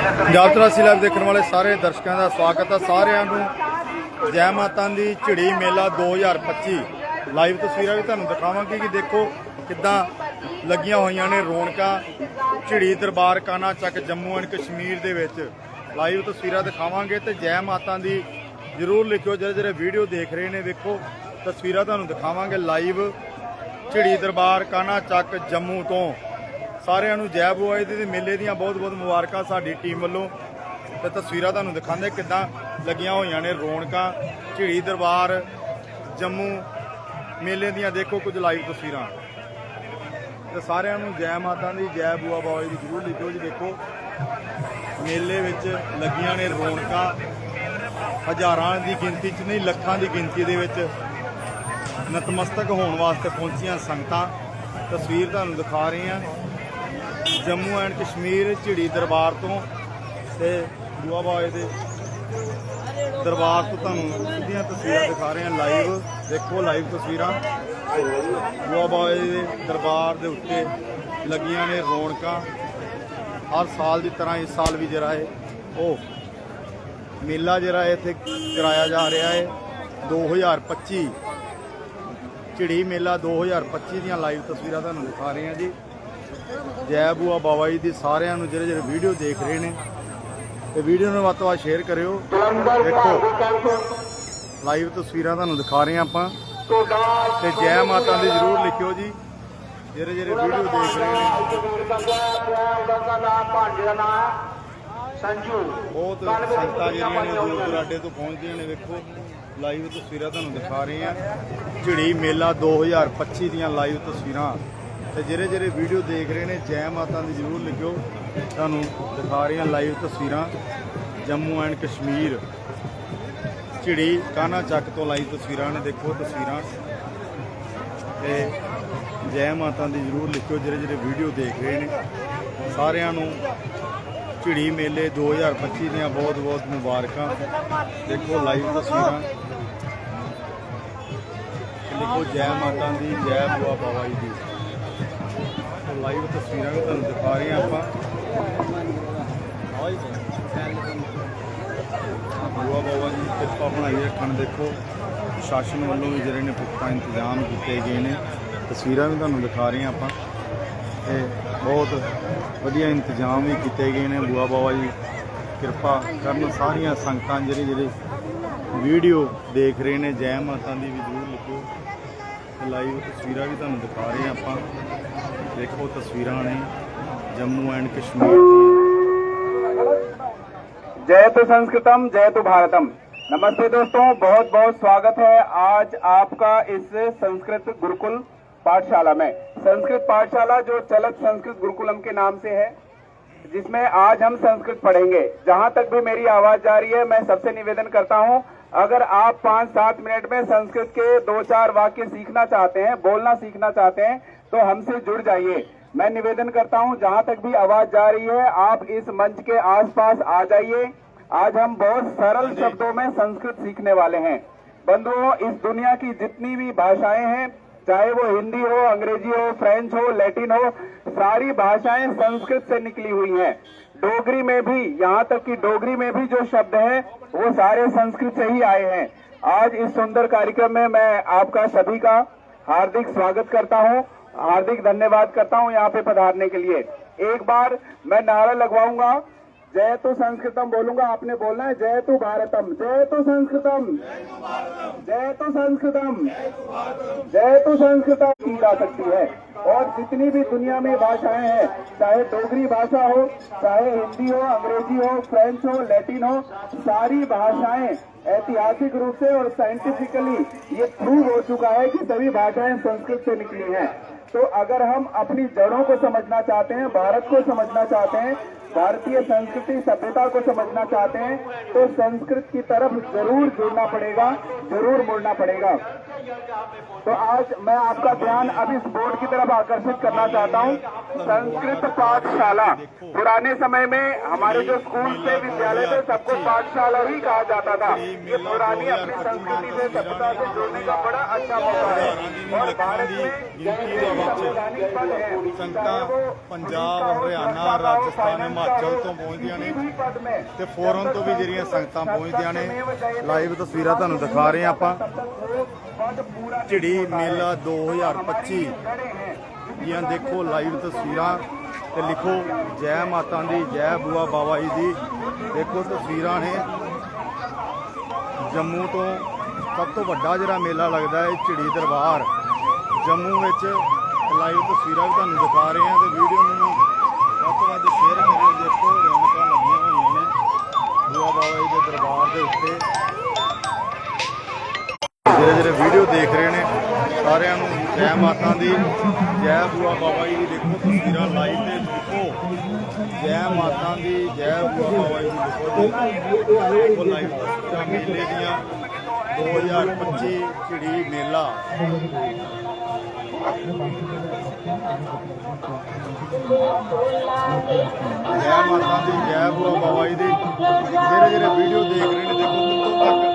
ਯਾਤਰਾ ਤਰਾਸੀ ਲਾਈਵ ਦੇਖਣ ਵਾਲੇ ਸਾਰੇ ਦਰਸ਼ਕਾਂ ਦਾ ਸਵਾਗਤ ਹੈ ਸਾਰਿਆਂ ਨੂੰ ਜੈ ਮਾਤਾ ਦੀ ਝਿੜੀ ਮੇਲਾ 2025 ਲਾਈਵ ਤਸਵੀਰਾਂ ਵੀ ਤੁਹਾਨੂੰ ਦਿਖਾਵਾਂਗੇ ਕਿ ਦੇਖੋ ਕਿੱਦਾਂ ਲੱਗੀਆਂ ਹੋਈਆਂ ਨੇ ਰੌਣਕਾਂ, ਝਿੜੀ ਦਰਬਾਰ ਕਾਨਾ ਚੱਕ ਜੰਮੂ ਐਂਡ ਕਸ਼ਮੀਰ ਦੇ ਵਿੱਚ। ਲਾਈਵ ਤਸਵੀਰਾਂ ਦਿਖਾਵਾਂਗੇ ਤੇ ਜੈ ਮਾਤਾ ਦੀ ਜਰੂਰ ਲਿਖਿਓ, ਜਿਹੜੇ ਜਿਹੜੇ ਵੀਡੀਓ ਦੇਖ ਰਹੇ ਨੇ, ਵੇਖੋ। ਤਸਵੀਰਾਂ ਤੁਹਾਨੂੰ ਦਿਖਾਵਾਂਗੇ ਲਾਈਵ। ਝਿੜੀ ਦਰਬਾਰ ਕਾਨਾ ਚੱਕ ਜੰਮੂ ਤੋਂ। ਸਾਰਿਆਂ ਨੂੰ ਜੈ ਬੁਆਈ ਦੇ ਮੇਲੇ ਦੀਆਂ ਬਹੁਤ ਬਹੁਤ ਮੁਬਾਰਕਾਂ ਸਾਡੀ ਟੀਮ ਵੱਲੋਂ। ਤੇ ਤਸਵੀਰਾਂ ਤੁਹਾਨੂੰ ਦਿਖਾਉਂਦੇ ਕਿੱਦਾਂ ਲੱਗੀਆਂ ਹੋਈਆਂ ਨੇ ਰੌਣਕਾਂ, ਝਿੜੀ ਦਰਬਾਰ, ਜੰਮੂ। ਮੇਲੇ ਦੀਆਂ ਦੇਖੋ ਕੁਝ ਲਾਈਵ ਤਸਵੀਰਾਂ। ਤੇ ਸਾਰਿਆਂ ਨੂੰ ਜੈ ਮਾਤਾ ਦੀ, ਜੈ ਬੁਆ ਬਾਈ ਦੀ ਜਰੂਰ ਲਿਖਿਓ ਜੀ, ਦੇਖੋ। ਮੇਲੇ ਵਿੱਚ ਲੱਗੀਆਂ ਨੇ ਰੌਣਕਾਂ। ਹਜ਼ਾਰਾਂ ਦੀ ਗਿਣਤੀ 'ਚ ਨਹੀਂ, ਲੱਖਾਂ ਦੀ ਗਿਣਤੀ ਦੇ ਵਿੱਚ ਨਤਮਸਤਕ ਹੋਣ ਵਾਸਤੇ ਪਹੁੰਚੀਆਂ ਸੰਗਤਾਂ। ਤਸਵੀਰ ਤੁਹਾਨੂੰ ਦਿਖਾ ਰਹੇ ਹਾਂ। ਜੰਮੂ ਐਂਡ ਕਸ਼ਮੀਰ ਝਿੜੀ ਦਰਬਾਰ ਤੋਂ ਤੇ ਬੁਆ ਬਾਏ ਦੇ ਦਰਬਾਰ ਤੋਂ ਤੁਹਾਨੂੰ ਸਿੱਧੀਆਂ ਤਸਵੀਰਾਂ ਦਿਖਾ ਰਹੇ ਹਾਂ। ਲਾਈਵ ਦੇਖੋ ਲਾਈਵ ਤਸਵੀਰਾਂ। ਬੁਆ ਬਾਏ ਦੇ ਦਰਬਾਰ ਦੇ ਉੱਤੇ ਲੱਗੀਆਂ ਨੇ ਰੌਣਕਾਂ। ਹਰ ਸਾਲ ਦੀ ਤਰ੍ਹਾਂ ਇਸ ਸਾਲ ਵੀ ਜਿਹੜਾ ਹੈ, ਉਹ ਮੇਲਾ ਜਿਹੜਾ ਹੈ ਇੱਥੇ ਕਰਾਇਆ ਜਾ ਰਿਹਾ ਹੈ। 2025 ਝਿੜੀ ਮੇਲਾ 2025 ਦੀਆਂ ਲਾਈਵ ਤਸਵੀਰਾਂ ਤੁਹਾਨੂੰ ਦਿਖਾ ਰਹੇ ਹਾਂ ਜੀ। ਜੈ ਬੂਆ ਬਾਬਾ ਜੀ ਦੀ ਸਾਰਿਆਂ ਨੂੰ ਜਿਹੜੇ ਜਿਹੜੇ ਵੀਡੀਓ ਦੇਖ ਰਹੇ ਨੇ ਤੇ ਵੀਡੀਓ ਨੂੰ ਵੱਧ ਤੋਂ ਵੱਧ ਸ਼ੇਅਰ ਕਰਿਓ। ਦੇਖੋ ਲਾਈਵ ਤਸਵੀਰਾਂ ਤੁਹਾਨੂੰ ਦਿਖਾ ਰਹੇ ਆਪਾਂ। ਤੇ ਜੈ ਮਾਤਾ ਦੀ ਜਰੂਰ ਲਿਖਿਓ ਜੀ। ਜਿਹੜੇ ਜਿਹੜੇ ਵੀਡੀਓ ਦੇਖ ਰਹੇ ਨੇ। ਸੰਜੂ ਬਹੁਤ ਸੰਗਤਾਂ ਜਿਹੜੀਆਂ ਨੇ ਦੂਰ ਦੁਰਾਡੇ ਤੋਂ ਪਹੁੰਚਦੀਆਂ ਨੇ, ਵੇਖੋ। ਲਾਈਵ ਤਸਵੀਰਾਂ ਤੁਹਾਨੂੰ ਦਿਖਾ ਰਹੇ ਹਾਂ। ਝਿੜੀ ਮੇਲਾ 2025 ਦੀਆਂ ਲਾਈਵ ਤਸਵੀਰਾਂ। ਤੇ ਜਿਹੜੇ ਜਿਹੜੇ ਵੀਡੀਓ ਦੇਖ ਰਹੇ ਨੇ, ਜੈ ਮਾਤਾ ਦੀ ਜਰੂਰ ਲਿਖਿਓ। ਤੁਹਾਨੂੰ ਦਿਖਾ ਰਹੇ ਹਾਂ ਲਾਈਵ ਤਸਵੀਰਾਂ, ਜੰਮੂ ਐਂਡ ਕਸ਼ਮੀਰ। ਝਿੜੀ ਕਾਨਾ ਚੱਕ ਤੋਂ ਲਾਈਵ ਤਸਵੀਰਾਂ ਨੇ, ਦੇਖੋ ਤਸਵੀਰਾਂ। ਤੇ ਜੈ ਮਾਤਾ ਦੀ ਜਰੂਰ ਲਿਖਿਓ, ਜਿਹੜੇ ਜਿਹੜੇ ਵੀਡੀਓ ਦੇਖ ਰਹੇ ਨੇ। ਸਾਰਿਆਂ ਨੂੰ ਝਿੜੀ ਮੇਲੇ 2025 ਦੀਆਂ ਬਹੁਤ ਬਹੁਤ ਮੁਬਾਰਕਾਂ। ਦੇਖੋ ਲਾਈਵ ਤਸਵੀਰਾਂ। ਲਿਖੋ ਜੈ ਮਾਤਾ ਦੀ, ਜੈ ਬੁਆ ਬਾਬਾ ਜੀ ਦੀ। ਲਾਈਵ ਤਸਵੀਰਾਂ ਵੀ ਤੁਹਾਨੂੰ ਦਿਖਾ ਰਹੇ ਹਾਂ ਆਪਾਂ। ਬੁਆ ਬਾਬਾ ਜੀ ਦੀ ਕਿਰਪਾ ਬਣਾਈ ਰੱਖਣ ਦੇਖੋ ਸ਼ਾਸਨ ਵੱਲੋਂ ਵੀ ਜਿਹੜੇ ਨੇ ਪੁਖਤਾ ਇੰਤਜ਼ਾਮ ਕੀਤੇ ਗਏ ਨੇ। ਤਸਵੀਰਾਂ ਵੀ ਤੁਹਾਨੂੰ ਦਿਖਾ ਰਹੇ ਹਾਂ ਆਪਾਂ। ਤੇ ਬਹੁਤ ਵਧੀਆ ਇੰਤਜ਼ਾਮ ਵੀ ਕੀਤੇ ਗਏ ਨੇ। ਬੁਆ ਬਾਬਾ ਜੀ ਕਿਰਪਾ ਕਰਨ ਸਾਰੀਆਂ ਸੰਗਤਾਂ ਜਿਹੜੇ ਜਿਹੜੇ ਵੀਡੀਓ ਦੇਖ ਰਹੇ ਨੇ। ਜੈ ਮਾਤਾ ਦੀ ਵੀ ਜ਼ਰੂਰ ਲਿਖੋ। ਲਾਈਵ ਤਸਵੀਰਾਂ ਵੀ ਤੁਹਾਨੂੰ ਦਿਖਾ ਰਹੇ ਹਾਂ ਆਪਾਂ। ਦੇਖੋ ਤਸਵੀਰਾਂ ਨੇ ਜੰਮੂ ਐਂਡ ਕਸ਼ਮੀਰ ਦੀਆਂ जय तो संस्कृतम जय तो भारतम नमस्ते दोस्तों बहुत बहुत स्वागत है आज आपका इस संस्कृत गुरुकुल पाठशाला में संस्कृत पाठशाला जो चलत संस्कृत गुरुकुलम के नाम से है जिसमें आज हम संस्कृत पढ़ेंगे जहां तक भी मेरी आवाज जा रही है मैं सबसे निवेदन करता हूं अगर आप पाँच सात मिनट में संस्कृत के दो चार वाक्य सीखना चाहते हैं बोलना सीखना चाहते हैं तो हमसे जुड़ जाइए। मैं निवेदन करता हूँ जहाँ तक भी आवाज़ जा रही है आप इस मंच के आसपास आ जाइए। आज हम बहुत सरल शब्दों में संस्कृत सीखने वाले हैं। बंधुओं इस दुनिया की जितनी भी भाषाएँ हैं चाहे वो हिंदी हो अंग्रेज़ी हो फ्रेंच हो लैटिन हो सारी भाषाएँ संस्कृत से निकली हुई हैं। डोगरी में भी यहाँ तक कि डोगरी में भी जो शब्द हैं वो सारे संस्कृत से ही आए हैं। आज इस सुंदर कार्यक्रम में मैं आपका सभी का हार्दिक स्वागत करता हूँ। हार्दिक धन्यवाद करता हूँ यहाँ पे पधारने के लिए। एक बार मैं नारा लगवाऊँगा। जय तो संस्कृतम बोलूँगा, आपने बोलना है, जय तो भारतम, जय तो संस्कृतम, जय तो संस्कृतम, जय तो संस्कृतम। की जा सकती है। और जितनी भी दुनिया में भाषाएँ हैं, चाहे डोगरी भाषा हो, चाहे हिंदी हो, अंग्रेज़ी हो, फ्रेंच हो, लैटिन हो, सारी भाषाएँ ऐतिहासिक रूप से और साइंटिफिकली ये प्रूव हो चुका है कि सभी भाषाएँ संस्कृत से निकली हैं। तो अगर हम अपनी जड़ों को समझना चाहते हैं, भारत को समझना चाहते हैं, भारतीय संस्कृति, सभ्यता को समझना चाहते हैं तो संस्कृत की तरफ़ ज़रूर जुड़ना पड़ेगा, ज़रूर मुड़ना पड़ेगा। तो आज मैं आपका ध्यान अब इस बोर्ड की तरफ आकर्षित करना चाहता हूँ संस्कृत पाठशाला पुराने समय में हमारे जो स्कूल थे विद्यालय थे सबको पाठशाला ही कहा जाता था ये पुरानी अपनी संस्कृति से सभ्यता से जुड़ने का बड़ा अच्छा मौका है और भारत में ਗਿਣਤੀ ਦੇ ਵਿੱਚ संवैधानिक पद है ਸੰਗਤਾਂ ਪੰਜਾਬ ਹਰਿਆਣਾ ਰਾਜਸਥਾਨ ਹਿਮਾਚਲ ਤੋਂ ਪਹੁੰਚਦੀਆਂ ਨੇ पद में ਤੇ ਫੋਰਨ ਤੋਂ ਵੀ ਜਿਹੜੀਆਂ ਸੰਗਤਾਂ ਪਹੁੰਚਦੀਆਂ ਨੇ ਲਾਈਵ ਤਸਵੀਰਾਂ ਤੁਹਾਨੂੰ ਦਿਖਾ ਰਹੇ ਹਾਂ ਆਪਾਂ पद पूरा ਝਿੜੀ ਮੇਲਾ 2025 ਦੀਆਂ ਦੇਖੋ ਲਾਈਵ ਤਸਵੀਰਾਂ ਤੇ ਲਿਖੋ ਜੈ ਮਾਤਾ ਦੀ ਜੈ ਬੂਆ ਬਾਬਾ ਜੀ ਦੀ ਦੇਖੋ ਤਸਵੀਰਾਂ ਨੇ। ਜੰਮੂ ਤੋਂ ਸਭ ਤੋਂ ਵੱਡਾ ਜਿਹੜਾ ਮੇਲਾ ਲੱਗਦਾ ਹੈ ਝਿੜੀ ਦਰਬਾਰ। ਜੰਮੂ ਵਿੱਚ ਲਾਈਵ ਤਸਵੀਰਾਂ ਵੀ ਤੁਹਾਨੂੰ ਦਿਖਾ ਰਹੇ ਹਾਂ ਤੇ ਵੀਡੀਓ ਨੂੰ ਵੱਧ ਤੋਂ ਵੱਧ ਸ਼ੇਅਰ ਕਰਿਓ। ਦੇਖੋ ਰੌਣਕਾਂ ਲੱਗੀਆਂ ਹੋਈਆਂ ਨੇ ਬੂਆ ਬਾਬਾ ਜੀ ਦੇ ਦਰਬਾਰ ਦੇ ਉੱਤੇ। ਜਿਹੜੇ ਜਿਹੜੇ ਵੀਡੀਓ ਦੇਖ ਰਹੇ ਨੇ, ਸਾਰਿਆਂ ਨੂੰ ਜੈ ਮਾਤਾ ਦੀ, ਜੈ ਬੂਆ ਬਾਬਾ ਜੀ ਦੀ ਦੇਖੋ ਤਸਵੀਰਾਂ ਲਾਈਵ ਤੇ ਦੇਖੋ। ਜੈ ਮਾਤਾ ਦੀ, ਜੈ ਬੂਆ ਬਾਬਾ ਜੀ ਦੀ ਦੇਖੋ। ਜੀ ਦੇਖੋ ਲਾਈਵ ਤਸਵੀਰਾਂ ਮੇਲੇ ਦੀਆਂ 2025 ਝਿੜੀ ਮੇਲਾ। ਜੈ ਮਾਤਾ ਦੀ, ਜੈ ਬੂਆ ਬਾਬਾ ਜੀ ਦੀ। ਜਿਹੜੇ ਜਿਹੜੇ ਵੀਡੀਓ ਦੇਖ ਰਹੇ ਨੇ, ਦੇਖੋ ਤੱਕ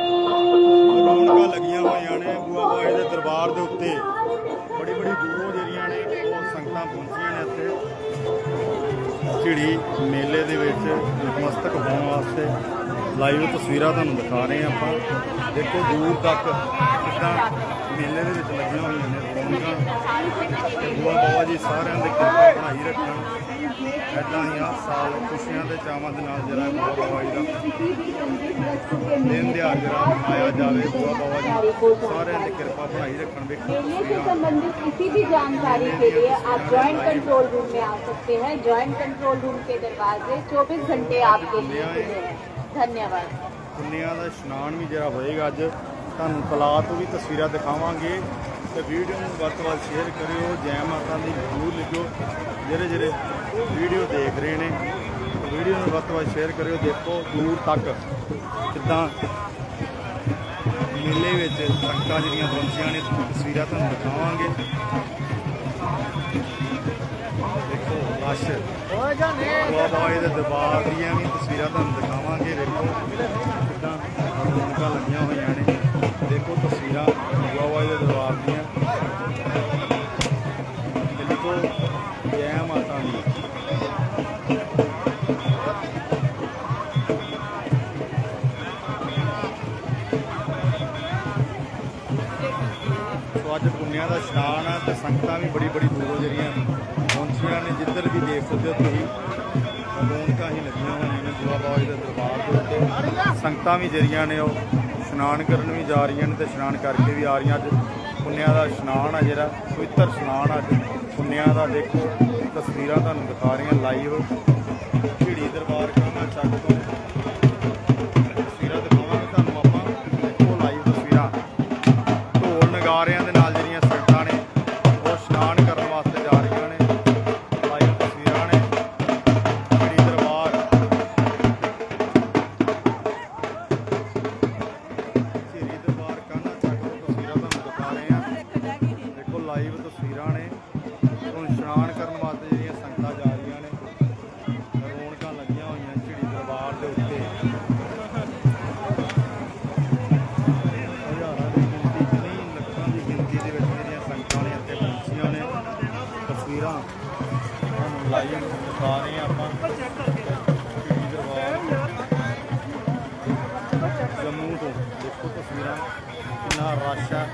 ਬੂਆ ਬਾਬਾ ਦੇ ਦਰਬਾਰ ਦੇ ਉੱਤੇ ਬੜੀ ਬੜੀ ਦੂਰੋਂ ਜਿਹੜੀਆਂ ਨੇ ਉਹ ਸੰਗਤਾਂ ਪਹੁੰਚੀਆਂ ਨੇ ਇੱਥੇ। ਝਿੜੀ ਮੇਲੇ ਦੇ ਵਿੱਚ ਨਤਮਸਤਕ ਹੋਣ ਵਾਸਤੇ ਲਾਈਵ ਤਸਵੀਰਾਂ ਤੁਹਾਨੂੰ ਦਿਖਾ ਰਹੇ ਹਾਂ ਆਪਾਂ। ਦੇਖੋ ਦੂਰ ਤੱਕ ਕਿੱਦਾਂ ਮੇਲੇ ਦੇ ਵਿੱਚ ਲੱਗੀਆਂ ਹੋਈਆਂ ਨੇ। ਰੌਣਕਾਂ ਬੂਆ ਬਾਬਾ ਜੀ ਸਾਰਿਆਂ ਦੇ ਕਿਰਪਾ ਬਣਾਈ ਰੱਖਣ। ਐਦਾਂ ਹੀ ਆ ਸਾਲ ਖੁਸ਼ੀਆਂ ਤੇ ਚਾਵਾਂ ਦੇ ਨਾਲ ਜਿਹੜਾ ਬੂਆ ਬਾਬਾ ਜੀ ਦਾ ਦਿਨ ਦਿਹਾੜ ਜਿਹੜਾ ਆਇਆ ਜਾਵੇ ਬੂਆ ਬਾਬਾ ਜੀ ਸਾਰਿਆਂ ਦੀ ਕਿਰਪਾ ਬਣਾਈ ਰੱਖਣ ਵੇਖੋ मेले से ਤਸਵੀਰਾਂ संबंधित किसी भी जानकारी के लिए आप जॉइंट कंट्रोल रूम में आ सकते हैं जॉइंट कंट्रोल रूम के दरवाजे 24 घंटे आपके लिए खुले हैं धन्यवाद ਪੁੰਨਿਆਂ ਦਾ ਇਸ਼ਨਾਨ ਵੀ ਜਿਹੜਾ ਹੋਏਗਾ ਅੱਜ ਤੁਹਾਨੂੰ ਤਲਾਅ ਤੋਂ ਵੀ ਤਸਵੀਰਾਂ ਦਿਖਾਵਾਂਗੇ ਤੇ ਵੀਡੀਓ ਨੂੰ ਵੱਧ ਤੋਂ ਵੱਧ ਸ਼ੇਅਰ ਕਰਿਓ। ਜੈ ਮਾਤਾ ਦੀ ਜ਼ਰੂਰ ਲਿਖੋ ਜਿਹੜੇ ਜਿਹੜੇ ਵੀਡੀਓ ਦੇਖ ਰਹੇ ਨੇ ਵੀਡੀਓ ਨੂੰ ਵੱਧ ਤੋਂ ਵੱਧ ਸ਼ੇਅਰ ਕਰਿਓ। ਦੇਖੋ ਦੂਰ ਤੱਕ ਕਿੱਦਾਂ ਮੇਲੇ ਵਿੱਚ ਸੰਗਤਾਂ ਜਿਹੜੀਆਂ ਪਹੁੰਚੀਆਂ ਨੇ ਤਸਵੀਰਾਂ ਤੁਹਾਨੂੰ ਦਿਖਾਵਾਂਗੇ। ਦੇਖੋ ਲਾਸ਼ ਬਾਬਾ ਦੇ ਦਰਬਾਰ ਦੀਆਂ ਵੀ ਤਸਵੀਰਾਂ ਤੁਹਾਨੂੰ ਦਿਖਾਵਾਂਗੇ। ਵੇਖੋ ਕਿੱਦਾਂ ਰੌਣਕਾਂ ਲੱਗੀਆਂ ਹੋਈਆਂ ਨੇ। ਦੇਖੋ ਤਸਵੀਰਾਂ ਬਾਬਾ ਜੀ ਦੇ ਦਰਬਾਰ ਦੀਆਂ। ਦੇਖੋ ਜੈ ਮਾਤਾ ਦੀ। ਸੋ ਅੱਜ ਪੁੰਨਿਆਂ ਦਾ ਇਸ਼ਨਾਨ ਆ ਤੇ ਸੰਗਤਾਂ ਵੀ ਬੜੀ ਬੜੀ ਦੂਰੋਂ ਜਿਹੜੀਆਂ ਪਹੁੰਚੀਆਂ ਨੇ, ਜਿੱਧਰ ਵੀ ਦੇਖ ਸਕਦੇ ਹੋ ਤੁਸੀਂ, ਰੌਣਕਾਂ ਹੀ ਲੱਗੀਆਂ ਹੋਈਆਂ ਨੇ ਦੁਆ ਬਾਬਾ ਜੀ ਦੇ ਦਰਬਾਰ ਦੇ ਸੰਗਤਾਂ ਵੀ ਜਿਹੜੀਆਂ ਨੇ ਉਹ ਇਸ਼ਨਾਨ ਕਰਨ ਵੀ ਜਾ ਰਹੀਆਂ ਨੇ ਤੇ ਇਸ਼ਨਾਨ ਕਰਕੇ ਵੀ ਆ ਰਹੀਆਂ। ਅੱਜ ਪੁੰਨਿਆਂ ਦਾ ਇਸ਼ਨਾਨ ਆ ਜਿਹੜਾ, ਪਵਿੱਤਰ ਇਸ਼ਨਾਨ ਅੱਜ। ਪੁੰਨਿਆਂ ਦਾ ਦੇਖੋ, ਤਸਵੀਰਾਂ ਤੁਹਾਨੂੰ ਦਿਖਾ ਰਹੀਆਂ ਲਾਈਵ ਝਿੜੀ ਦਰਬਾਰ ਕਾਨਾ ਚੱਕ ਤੋਂ। ਕਿੰਨਾ ਰਸ਼। ਹੈ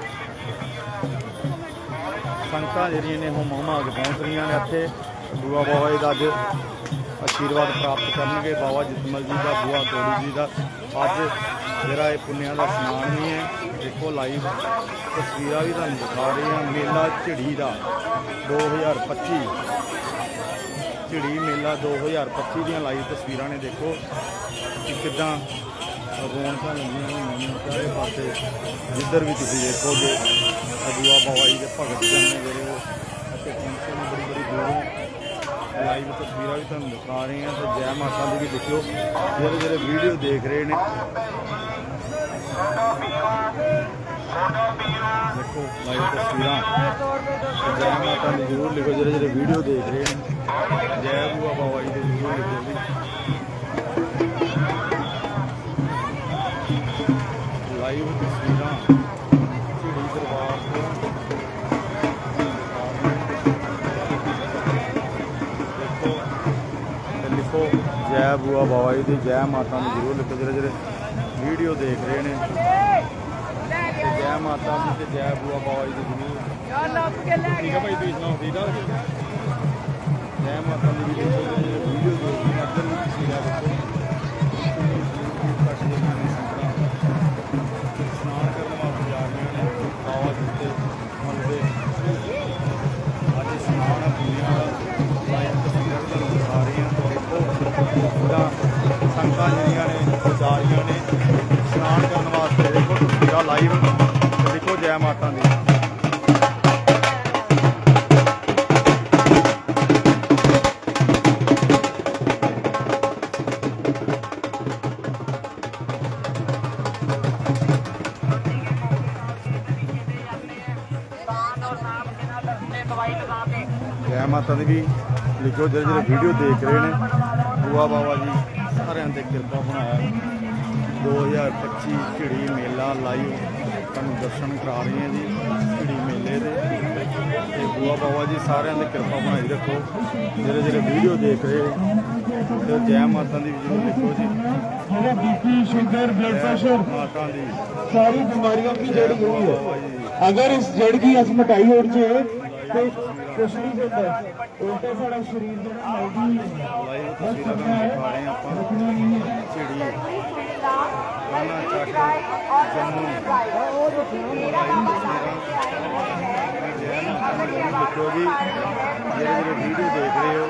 ਸੰਗਤਾਂ ਜਿਹੜੀਆਂ ਨੇ ਉਹ ਮਹਾਮਾਗ ਪਹੁੰਚ ਰਹੀਆਂ ਨੇ ਇੱਥੇ। ਬੂਆ ਬਾਬਾ ਜੀ ਦਾ ਅੱਜ ਆਸ਼ੀਰਵਾਦ ਪ੍ਰਾਪਤ ਕਰਨਗੇ। ਬਾਬਾ ਜਸਮਲ ਜੀ ਦਾ, ਬੂਆ ਤੋੜੀ ਜੀ ਦਾ। ਅੱਜ ਜਿਹੜਾ ਇਹ ਪੁੰਨਿਆਂ ਦਾ ਸਮਾਨ ਨਹੀਂ ਹੈ, ਦੇਖੋ ਲਾਈਵ ਤਸਵੀਰਾਂ ਵੀ ਤੁਹਾਨੂੰ ਦਿਖਾ ਰਹੇ ਹਾਂ। ਮੇਲਾ ਝਿੜੀ ਦਾ 2025 ਝਿੜੀ ਮੇਲਾ 2025 ਦੀਆਂ ਲਾਈਵ ਤਸਵੀਰਾਂ ਨੇ ਦੇਖੋ ਕਿ ਕਿਦਾਂ ਰੌਣਕਾਂ ਲੱਗੀਆਂ ਹੋਈਆਂ ਚਾਰੇ ਪਾਸੇ ਜਿੱਧਰ ਵੀ ਤੁਸੀਂ ਦੇਖੋਗੇ ਅਜੂਆ ਬਾਬਾ ਜੀ ਦੇ ਭਗਤ ਜਨ ਨੇ ਜਿਹੜੇ ਉਹ ਅਤੇ ਪਹੁੰਚੇ ਨੇ, ਬੜੀ ਬੜੀ ਦੂਰੋਂ। ਲਾਈਵ ਤਸਵੀਰਾਂ ਵੀ ਤੁਹਾਨੂੰ ਦਿਖਾ ਰਹੇ ਹਾਂ ਤੇ ਜੈ ਮਾਤਾ ਦੀ ਵੀ ਦੇਖਿਓ, ਜਿਹੜੇ ਜਿਹੜੇ ਵੀਡੀਓ ਦੇਖ ਰਹੇ ਨੇ। ਦੇਖੋ, ਲਾਈਵ ਤਸਵੀਰਾਂ। ਜੈ ਮਾਤਾ ਦੀ ਜ਼ਰੂਰ ਲਿਖੋ, ਜਿਹੜੇ ਜਿਹੜੇ ਵੀਡੀਓ ਦੇਖ ਰਹੇ ਨੇ। ਜੈ ਬੂਆ ਬਾਬਾ ਜੀ ਦੇ ਜ਼ਰੂਰ ਲਿਖੋ ਲਾਈਵ ਤਸਵੀਰਾਂ ਝਿੜੀ ਦਰਬਾਰ ਦੇਖੋ, ਤੇ ਲਿਖੋ, ਜੈ ਬੂਆ ਬਾਬਾ ਜੀ ਦੀ, ਜੈ ਮਾਤਾ ਦੀ, ਜ਼ਰੂਰ ਲਿਖੋ, ਜਿਹੜੇ ਜਿਹੜੇ ਵੀਡੀਓ ਦੇਖ ਰਹੇ ਨੇ। ਜੈ ਮਾਤਾ ਦੀ ਤੇ ਜੈ ਬੂਆ ਬਾਬਾ ਜੀ ਦੀ ਜ਼ਰੂਰ। ਠੀਕ ਹੈ ਭਾਈ, ਤੁਸੀਂ ਸੁਣਾਓ, ਠੀਕ ਆ? ਜੈ ਮਾਤਾ ਦੀ ਵੀ ਦੇਖੋ ਜਿਹੜੇ ਜਿਹੜੇ ਵੀਡੀਓ ਦੇਖ ਰਹੇ ਨੇ ਜੈ ਮਾਤਾ ਦੀ ਵੀ ਲਿਖੋ ਜਿਹੜੇ ਜਿਹੜੇ ਵੀਡੀਓ ਦੇਖ ਰਹੇ ਨੇ ਬੂਆ ਬਾਬਾ ਜੀ ਸਾਰਿਆਂ ਤੇ ਕਿਰਪਾ ਬਣਾਇਆ 2025 ਝਿੜੀ ਮੇਲਾ ਲਾਈਵ ਤੁਹਾਨੂੰ ਦਰਸ਼ਨ ਕਰਾ ਰਹੇ ਹਾਂ ਜੀ ਝਿੜੀ ਮੇਲੇ ਦੇ ਤੇ ਬੂਆ ਬਾਬਾ ਜੀ ਸਾਰਿਆਂ ਤੇ ਕਿਰਪਾ ਬਣਾਈ ਰੱਖੋ ਜਿਹੜੇ ਜਿਹੜੇ ਵੀਡੀਓ ਦੇਖ ਰਹੇ ਤੇ ਜੈ ਮਾਤਾ ਦੀ ਵੀ ਜ਼ਰੂਰ ਲਿਖੋ ਜੀ मेरा बीपी शुगर ब्लड ਜੈ प्रेशर ਮਾਤਾ ਦੀ सारी बीमारियों की जड़ यही है ਬਾਬਾ ਜੀ अगर इस जड़ की अस मिटाई हो ਤੇ ਕੁਛ ਨਹੀਂ ਉਲਟਾ ਸਾਡਾ ਸਰੀਰ ਜਿਹੜਾ ਮਾਈਡੀ ਲਾਈਵ ਤਸਵੀਰਾਂ ਵੀ ਦਿਖਾ ਆਪਾਂ ਚਿੜੀ ਗਾਣਾ ਚੱਕ ਜੰਮੂ ਮੇਰਾ ਨਾਮ ਦੇਖੋਗੀ ਜਿਹੜੇ ਜਿਹੜੇ ਵੀਡੀਓ ਦੇਖ ਰਹੇ ਹੋ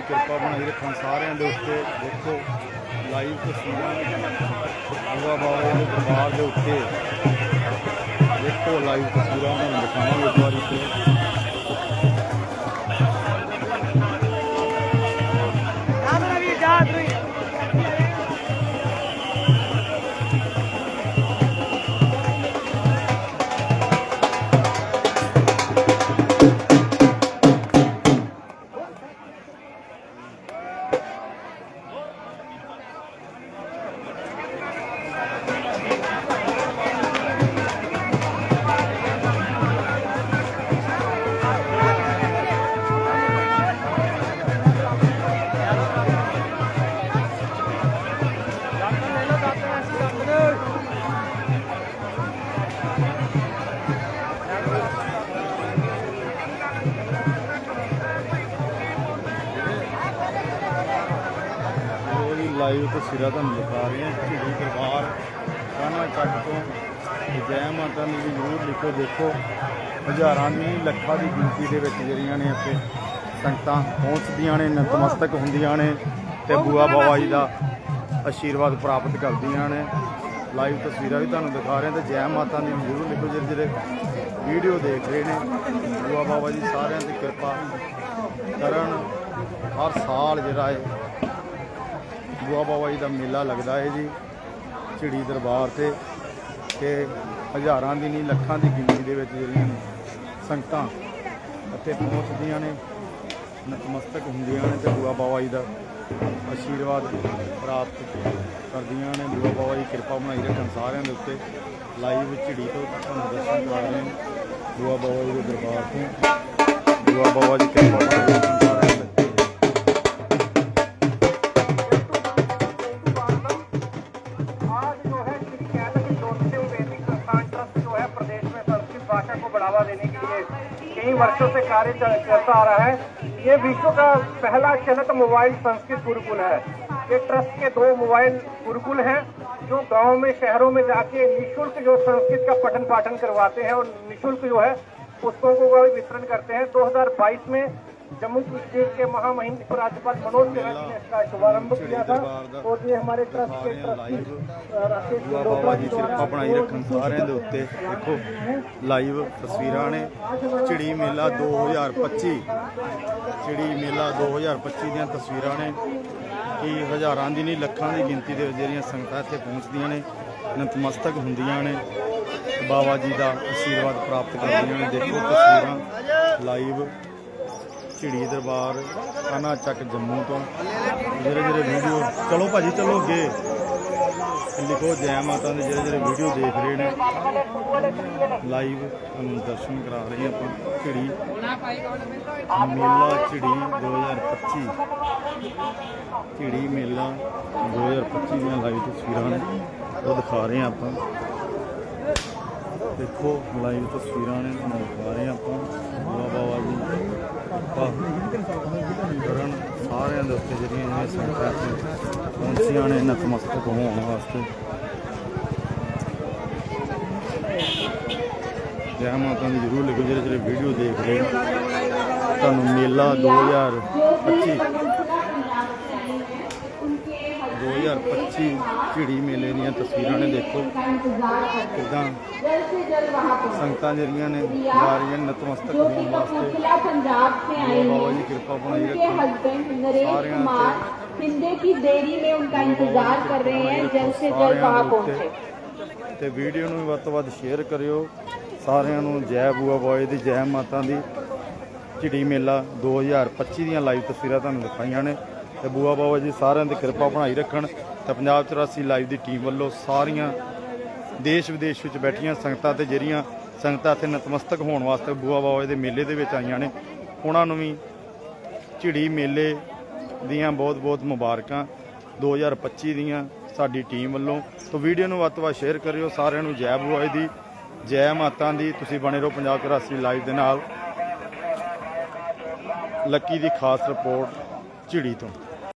ਕਿਰਪਾ ਬਣਾਈ ਰੱਖਣ ਸਾਰਿਆਂ ਦੇ ਉੱਤੇ ਦੇਖੋ ਲਾਈਵ ਤਸਵੀਰਾਂ ਬਾਬਾ ਜੀ ਦੇ ਦਰਬਾਰ ਦੇ ਉੱਤੇ ਦੇਖੋ ਲਾਈਵ ਤਸਵੀਰਾਂ ਤੁਹਾਨੂੰ ਦਿਖਾਵਾਂਗੇ ਇੱਕ ਵਾਰੀ ਤੇ। ਵੀ ਦੇਖੋ ਹਜ਼ਾਰਾਂ ਦੀ ਨਹੀਂ, ਲੱਖਾਂ ਦੀ ਗਿਣਤੀ ਦੇ ਵਿੱਚ ਜਿਹੜੀਆਂ ਨੇ ਇੱਥੇ ਸੰਗਤਾਂ ਪਹੁੰਚਦੀਆਂ ਨੇ ਨਤਮਸਤਕ ਹੁੰਦੀਆਂ ਨੇ ਤੇ ਬੂਆ ਬਾਬਾ ਜੀ ਦਾ ਆਸ਼ੀਰਵਾਦ ਪ੍ਰਾਪਤ ਕਰਦੀਆਂ ਨੇ। ਲਾਈਵ ਤਸਵੀਰਾਂ ਵੀ ਤੁਹਾਨੂੰ ਦਿਖਾ ਰਹੇ ਹਾਂ ਤੇ ਜੈ ਮਾਤਾ ਦੀ ਜ਼ਰੂਰ ਲਿਖੋ ਜਿਹੜੇ ਜਿਹੜੇ ਵੀਡੀਓ ਦੇਖ ਰਹੇ ਨੇ। ਬੂਆ ਬਾਬਾ ਜੀ ਸਾਰਿਆਂ ਦੀ ਕਿਰਪਾ ਕਰਨ। ਹਰ ਸਾਲ ਜਿਹੜਾ ਹੈ ਬੂਆ ਬਾਬਾ ਜੀ ਦਾ ਮੇਲਾ ਲੱਗਦਾ ਹੈ ਜੀ ਝਿੜੀ ਦਰਬਾਰ ਤੇ। ਤੇ ਹਜ਼ਾਰਾਂ ਦੀ ਨਹੀਂ, ਲੱਖਾਂ ਦੀ ਗਿਣਤੀ ਦੇ ਵਿੱਚ ਜਿਹੜੀਆਂ ਨੇ ਸੰਗਤਾਂ ਇੱਥੇ ਪਹੁੰਚਦੀਆਂ ਨੇ, ਨਤਮਸਤਕ ਹੁੰਦੀਆਂ ਨੇ ਤੇ ਬੂਆ ਬਾਬਾ ਜੀ ਦਾ ਆਸ਼ੀਰਵਾਦ ਪ੍ਰਾਪਤ ਕਰਦੀਆਂ ਨੇ। ਬੂਆ ਬਾਬਾ ਜੀ ਕਿਰਪਾ ਬਣਾਈ ਰੱਖਣ ਸਾਰਿਆਂ ਦੇ ਉੱਤੇ। ਲਾਈਵ ਝਿੜੀ ਤੋਂ ਤੁਹਾਨੂੰ ਦਰਸ਼ਨ ਕਰਾ ਰਹੇ ਨੇ। ਬੂਆ ਬਾਬਾ ਜੀ ਦੇ ਦਰਬਾਰ ਤੋਂ। ਬੂਆ ਬਾਬਾ ਜੀ ਕਿਰਪਾ ਬਣਾਈ वर्षों से कार्य करता आ रहा है। ये विश्व का पहला चलत मोबाइल संस्कृत गुरुकुल है। ये ट्रस्ट के दो मोबाइल गुरुकुल हैं, जो गाँव में, शहरों में जाके निशुल्क जो संस्कृत का पठन पाठन करवाते हैं और निशुल्क जो है, पुस्तकों का वितरण करते हैं। 2022 में जम्मू कश्मीर के महामहिम राज्यपाल मनोज सिन्हा जी ने इसका शुभारंभ किया था और ये हमारे ट्रस्ट के ट्रस्टी अ, राकेश ਬੂਆ मल्होत्रा ਬਾਬਾ जी ਜੀ द्वारा ਕਿਰਪਾ ਬਣਾਈ ਰੱਖਣ ਸਾਰਿਆਂ ਦੇ ਉੱਤੇ ਦੇਖੋ ਲਾਈਵ ਤਸਵੀਰਾਂ ਨੇ ਝਿੜੀ ਮੇਲਾ 2025 ਝਿੜੀ ਮੇਲਾ 2025 ਦੀਆਂ ਤਸਵੀਰਾਂ ਨੇ ਕਿ ਹਜ਼ਾਰਾਂ ਦੀ ਨਹੀਂ ਲੱਖਾਂ ਦੀ ਗਿਣਤੀ ਦੇ ਵਿੱਚ ਜਿਹੜੀਆਂ ਸੰਗਤਾਂ ਇੱਥੇ ਪਹੁੰਚਦੀਆਂ ਨੇ ਨਤਮਸਤਕ ਹੁੰਦੀਆਂ ਨੇ ਬਾਬਾ ਜੀ ਦਾ ਆਸ਼ੀਰਵਾਦ ਪ੍ਰਾਪਤ ਕਰਦੀਆਂ ਨੇ ਦੇਖੋ ਤਸਵੀਰਾਂ ਲਾਈਵ ਝਿੜੀ ਦਰਬਾਰ ਕਾਨਾ ਚੱਕ ਜੰਮੂ ਤੋਂ। ਜਿਹੜੇ ਜਿਹੜੇ ਵੀਡੀਓ ਚਲੋ ਭਾਜੀ, ਚਲੋ ਅੱਗੇ। ਲਿਖੋ ਜੈ ਮਾਤਾ ਦੇ ਜਿਹੜੇ ਜਿਹੜੇ ਵੀਡੀਓ ਦੇਖ ਰਹੇ ਨੇ। ਲਾਈਵ ਤੁਹਾਨੂੰ ਦਰਸ਼ਨ ਕਰਾ ਰਹੇ ਹਾਂ ਆਪਾਂ। ਝਿੜੀ। ਮੇਲਾ ਝਿੜੀ 2025 ਝਿੜੀ ਮੇਲਾ 2025 ਦੀਆਂ ਲਾਈਵ ਤਸਵੀਰਾਂ ਨੇ। ਉਹ ਦਿਖਾ ਰਹੇ ਹਾਂ ਆਪਾਂ। ਦੇਖੋ ਲਾਈਵ ਤਸਵੀਰਾਂ ਨੇ, ਤੁਹਾਨੂੰ ਦਿਖਾ ਰਹੇ ਹਾਂ ਆਪਾਂ। ਬਾਬਾ ਬਾਬਾ ਜੀ। ਕਿਰਪਾ ਕਰਨ ਸਾਰਿਆਂ ਦੇ ਉੱਤੇ ਜਿਹੜੀਆਂ ਇਹ ਸੰਗਤਾਂ ਪਹੁੰਚੀਆਂ ਨੇ ਨਤਮਸਤਕ ਹੋਣ ਵਾਸਤੇ। ਜੈ ਮਾਤਾ ਦੀ ਜਰੂਰ ਲਿਖੋ ਜਿਹੜੇ ਜਿਹੜੇ ਵੀਡੀਓ ਦੇਖ ਰਹੇ ਤੁਹਾਨੂੰ ਮੇਲਾ 2025 2025 ਝਿੜੀ ਮੇਲੇ ਦੀਆਂ ਤਸਵੀਰਾਂ ਨੇ ਦੇਖੋ ਕਿਦਾਂ ਸੰਗਤਾਂ ਜਿਹੜੀਆਂ ਨੇ ਜਾ ਰਹੀਆਂ ਨੇ ਨਤਮਸਤਕ जो कि ਹੋਣ ਵਾਸਤੇ कपूरथला पंजाब से आए बाबा जी हैं कृपा बनाई उनके रखें। हस्बैंड नरेश सारे यहाँ कुमार हिंदे की देरी में उनका इंतजार कर रहे हैं जल्द से जल्द वहाँ पहुँचे ਤੇ ਵੀਡੀਓ ਨੂੰ ਵੀ ਵੱਧ ਤੋਂ ਵੱਧ ਸ਼ੇਅਰ ਕਰਿਓ ਸਾਰਿਆਂ ਨੂੰ ਜੈ ਬੂਆ ਬੋਏ ਦੀ ਜੈ ਮਾਤਾ ਦੀ ਝਿੜੀ ਮੇਲਾ 2025 ਦੀਆਂ ਲਾਈਵ ਤਸਵੀਰਾਂ ਤੁਹਾਨੂੰ ਦਿਖਾਈਆਂ ਨੇ ਤੇ ਬੂਆ ਬਾਬਾ ਜੀ ਸਾਰਿਆਂ ਦੀ ਕਿਰਪਾ ਬਣਾਈ ਰੱਖਣ ਤੇ ਪੰਜਾਬ 84 ਲਾਈਵ ਦੀ ਟੀਮ ਵੱਲੋਂ ਸਾਰੀਆਂ ਦੇਸ਼ ਵਿਦੇਸ਼ ਵਿੱਚ ਬੈਠੀਆਂ ਸੰਗਤਾਂ ਤੇ ਜਿਹੜੀਆਂ ਸੰਗਤਾਂ ਇੱਥੇ ਨਤਮਸਤਕ ਹੋਣ ਵਾਸਤੇ ਬੂਆ ਬਾਬਾ ਦੇ ਮੇਲੇ ਦੇ ਵਿੱਚ ਆਈਆਂ ਨੇ, ਉਹਨਾਂ ਨੂੰ ਵੀ ਝਿੜੀ ਮੇਲੇ ਦੀਆਂ ਬਹੁਤ-ਬਹੁਤ ਮੁਬਾਰਕਾਂ 2025 ਦੀਆਂ ਸਾਡੀ ਟੀਮ ਵੱਲੋਂ। ਤੋਂ ਵੀਡੀਓ ਨੂੰ ਵੱਧ ਤੋਂ ਵੱਧ ਸ਼ੇਅਰ ਕਰਿਓ, ਸਾਰਿਆਂ ਨੂੰ ਜੈ ਬੁਆਏ ਦੀ, ਜੈ ਮਾਤਾ ਦੀ, ਤੁਸੀਂ ਬਣੇ ਰਹੋ ਪੰਜਾਬ 84 ਲਾਈਵ ਦੇ ਨਾਲ। ਲੱਕੀ ਦੀ ਖਾਸ ਰਿਪੋਰਟ ਝਿੜੀ ਤੋਂ।